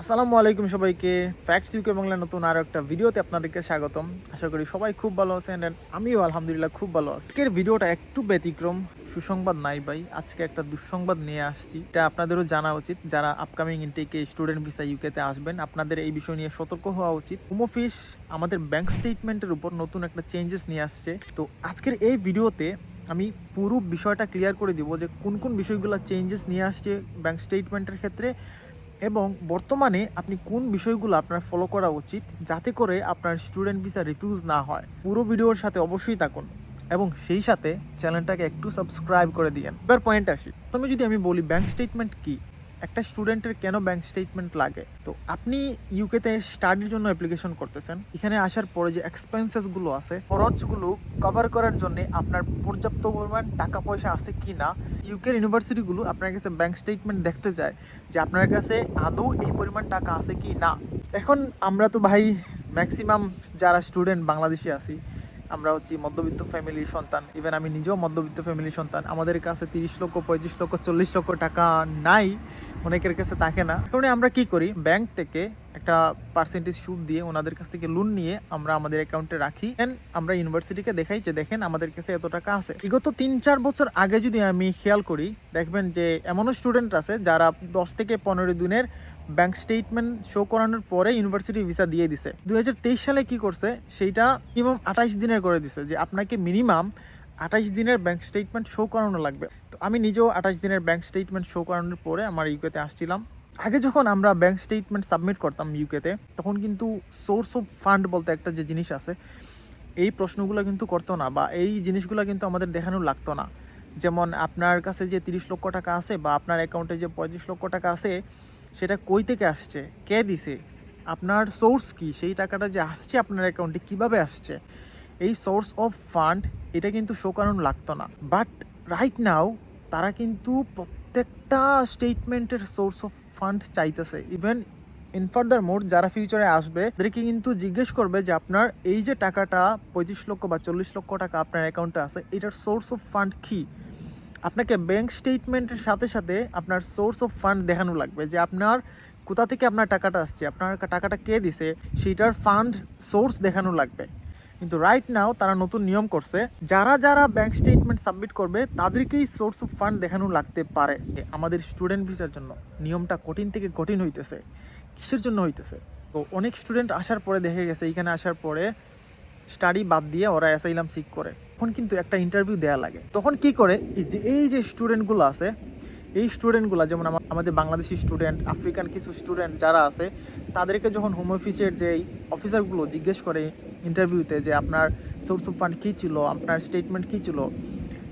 আসসালামু আলাইকুম সবাইকে। ফ্যাক্টস ইউকে বাংলা নতুন আরও একটা ভিডিওতে আপনাদেরকে স্বাগতম। আশা করি সবাই খুব ভালো আছেন and আমিও আলহামদুলিল্লাহ খুব ভালো আছি। আজকের ভিডিওটা একটু ব্যতিক্রম, সুসংবাদ নাই ভাই। আজকে একটা দুঃসংবাদ নিয়ে আসছি। এটা আপনাদেরও জানা উচিত। যারা আপকামিং ইনটেকে স্টুডেন্ট ভিসা ইউকেতে আসবেন, আপনাদের এই বিষয় নিয়ে সতর্ক হওয়া উচিত। হোম অফিস আমাদের ব্যাংক স্টেটমেন্টের উপর নতুন একটা চেঞ্জেস নিয়ে আসছে। তো আজকের এই ভিডিওতে আমি পুরো বিষয়টা ক্লিয়ার করে দিব যে কোন কোন বিষয়গুলো চেঞ্জেস নিয়ে আসছে ব্যাংক স্টেটমেন্টের ক্ষেত্রে। এবং বর্তমানে আপনি কোন বিষয়গুলো আপনার ফলো করা উচিত যাতে করে আপনার স্টুডেন্ট ভিসা রিফিউজ না হয়। পুরো ভিডিওর সাথে অবশ্যই থাকুন এবং সেই সাথে চ্যানেলটাকে একটু সাবস্ক্রাইব করে দিয়েন। এবার পয়েন্ট আসি। তুমি যদি আমি বলি ব্যাংক স্টেটমেন্ট কি একটা স্টুডেন্টের কেন ব্যাংক স্টেটমেন্ট লাগে? তো আপনি ইউকেতে স্টাডির জন্য অ্যাপ্লিকেশন করতেছেন, এখানে আসার পরে যে এক্সপেন্সেসগুলো আছে, খরচগুলো কভার করার জন্য আপনার পর্যাপ্ত পরিমাণ টাকা পয়সা আছে কি না ইউকের ইউনিভার্সিটিগুলো আপনার কাছে ব্যাংক স্টেটমেন্ট দেখতে চায় যে আপনার কাছে আদৌ এই পরিমাণ টাকা আছে কি না এখন আমরা তো ভাই ম্যাক্সিমাম যারা স্টুডেন্ট বাংলাদেশে আছি আমরা হচ্ছি মধ্যবিত্ত ফ্যামিলির সন্তান. ইভেন আমি নিজেও মধ্যবিত্ত ফ্যামিলির সন্তান। আমাদের কাছে তিরিশ লক্ষ, পঁয়ত্রিশ লক্ষ, চল্লিশ লক্ষ টাকা নাই। অনেকের কাছে থাকে না। কারণে আমরা কি করি? ব্যাংক থেকে একটা পার্সেন্টেজ সুদ দিয়ে ওনাদের কাছ থেকে লোন নিয়ে আমরা আমাদের অ্যাকাউন্টে রাখি। দেন আমরা ইউনিভার্সিটিকে দেখাই যে, দেখেন আমাদের কাছে এত টাকা আছে। বিগত তিন চার বছর আগে যদি আমি খেয়াল করি, দেখবেন যে এমনও স্টুডেন্ট আছে যারা দশ থেকে পনেরো দিনের ব্যাংক স্টেটমেন্ট শো করানোর পরে ইউনিভার্সিটি ভিসা দিয়ে দিছে। দুই হাজার তেইশ সালে কি করছে? সেইটা মিনিমাম আঠাইশ দিনের করে দিছে যে আপনাকে মিনিমাম আঠাইশ দিনের ব্যাংক স্টেটমেন্ট শো করানো লাগবে। তো আমি নিজেও আঠাশ দিনের ব্যাংক স্টেটমেন্ট শো করানোর পরে আমার ইউকেতে আসছিলাম। আগে যখন আমরা ব্যাংক স্টেটমেন্ট সাবমিট করতাম ইউকেতে তখন কিন্তু সোর্স অফ ফান্ড বলতে একটা যে জিনিস আছে, এই প্রশ্নগুলো কিন্তু করতো না বা এই জিনিসগুলো কিন্তু আমাদের দেখানো লাগতো না। যেমন আপনার কাছে যে তিরিশ লক্ষ টাকা আছে বা আপনার অ্যাকাউন্টে যে পঁয়ত্রিশ লক্ষ টাকা আছে সেটা কই থেকে আসছে? কে দিছে? আপনার সোর্স কি? সেই টাকাটা যে আসছে আপনার অ্যাকাউন্টে কীভাবে আসছে? এই সোর্স অফ ফান্ড এটা কিন্তু শো করানো লাগতো না। বাট রাইট নাও তারা কিন্তু প্রত্যেকটা স্টেটমেন্টের সোর্স অফ ফান্ড চাইতেছে। ইভেন ইন ফার্দার মোড যারা ফিউচারে আসবে, তাদেরকে কিন্তু জিজ্ঞেস করবে যে আপনার এই যে টাকাটা পঁয়ত্রিশ লক্ষ বা চল্লিশ লক্ষ টাকা আপনার অ্যাকাউন্টে আছে, এটার সোর্স অফ ফান্ড কী? আপনাকে ব্যাংক স্টেটমেন্টের সাথে সাথে আপনার সোর্স অফ ফান্ড দেখানো লাগবে যে আপনার কোথা থেকে আপনার টাকাটা আসছে, আপনার টাকাটা কে দিছে, সেইটার ফান্ড সোর্স দেখানো লাগবে। কিন্তু রাইট নাও তারা নতুন নিয়ম করছে, যারা যারা ব্যাংক স্টেটমেন্ট সাবমিট করবে, তাদেরকেই সোর্স অফ ফান্ড দেখানো লাগতে পারে। আমাদের স্টুডেন্ট ভিসার জন্য নিয়মটা কঠিন থেকে কঠিন হইতেছে, কিসের জন্য হইতেছে? তো অনেক স্টুডেন্ট আসার পরে, দেখে গেছে, এইখানে আসার পরে স্টাডি বাদ দিয়ে ওরা অ্যাসাইলাম সিক করে। তখন কিন্তু একটা ইন্টারভিউ দেওয়া লাগে। তখন কি করে? যে, এই যে স্টুডেন্টগুলো আছে, এই স্টুডেন্টগুলো যেমন আমাদের বাংলাদেশি স্টুডেন্ট আফ্রিকান কিছু স্টুডেন্ট যারা আছে, তাদেরকে যখন হোম অফিসের যে অফিসারগুলো জিজ্ঞেস করে ইন্টারভিউতে যে আপনার সোর্স অফ ফান্ড কী ছিল, আপনার স্টেটমেন্ট কী ছিল,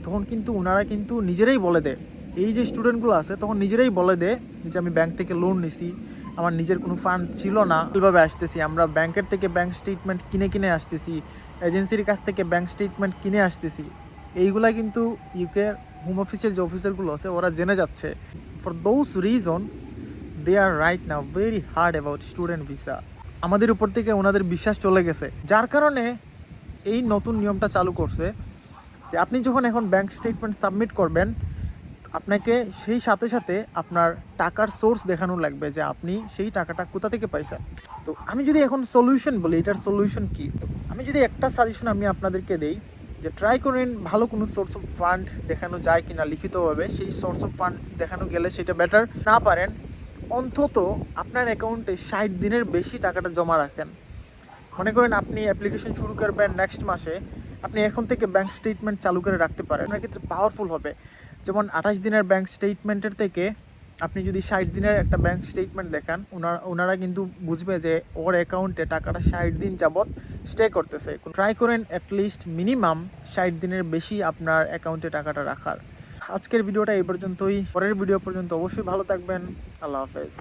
তখন কিন্তু ওনারা কিন্তু নিজেরাই বলে দেয়। এই যে স্টুডেন্টগুলো আছে, তখন নিজেরাই বলে দেয় যে আমি ব্যাংক থেকে লোন নিছি আমার নিজের কোনো ফান্ড ছিল না। কীভাবে আসতেছি, আমরা ব্যাংকের থেকে ব্যাংক স্টেটমেন্ট কিনে কিনে আসতেছি এজেন্সির কাছ থেকে ব্যাংক স্টেটমেন্ট কিনে আসতেছি। এইগুলা কিন্তু ইউকে হোম অফিসের যে অফিসারগুলো আছে, ওরা জেনে যাচ্ছে। For those reason they are right now very hard about student visa আমাদের উপর থেকে ওনাদের বিশ্বাস চলে গেছে। যার কারণে এই নতুন নিয়মটা চালু করছে যে আপনি যখন এখন ব্যাংক স্টেটমেন্ট সাবমিট করবেন আপনাকে সেই সাথে সাথে আপনার টাকার সোর্স দেখানো লাগবে যে আপনি সেই টাকাটা কোথা থেকে পাইছেন। তো আমি যদি এখন সলিউশন বলি, এটার সলিউশন কি? আমি যদি একটা সাজেশন আমি আপনাদেরকে দেই, যে ট্রাই করেন ভালো কোনো সোর্স অফ ফান্ড দেখানো যায় কিনা লিখিতভাবে। সেই সোর্স অফ ফান্ড দেখানো গেলে সেটা বেটার না পারেন, অন্তত আপনার অ্যাকাউন্টে ষাট দিনের বেশি টাকাটা জমা রাখেন। মনে করেন আপনি অ্যাপ্লিকেশন শুরু করবেন নেক্সট মাসে, আপনি এখন থেকে ব্যাংক স্টেটমেন্ট চালু করে রাখতে পারেন। আপনার ক্ষেত্রে পাওয়ারফুল হবে। যেমন আঠাশ দিনের ব্যাংক স্টেটমেন্টের থেকে আপনি যদি ষাট দিনের একটা ব্যাংক স্টেটমেন্ট দেখান ওনারা ওনারা কিন্তু বুঝবে যে ওর অ্যাকাউন্টে টাকাটা ষাট দিন যাবৎ স্টে করতেছে। ট্রাই করেন অ্যাটলিস্ট মিনিমাম ষাট দিনের বেশি আপনার অ্যাকাউন্টে টাকাটা রাখার। আজকের ভিডিওটা এই পর্যন্তই। পরের ভিডিও পর্যন্ত অবশ্যই ভালো থাকবেন। আল্লাহ হাফেজ।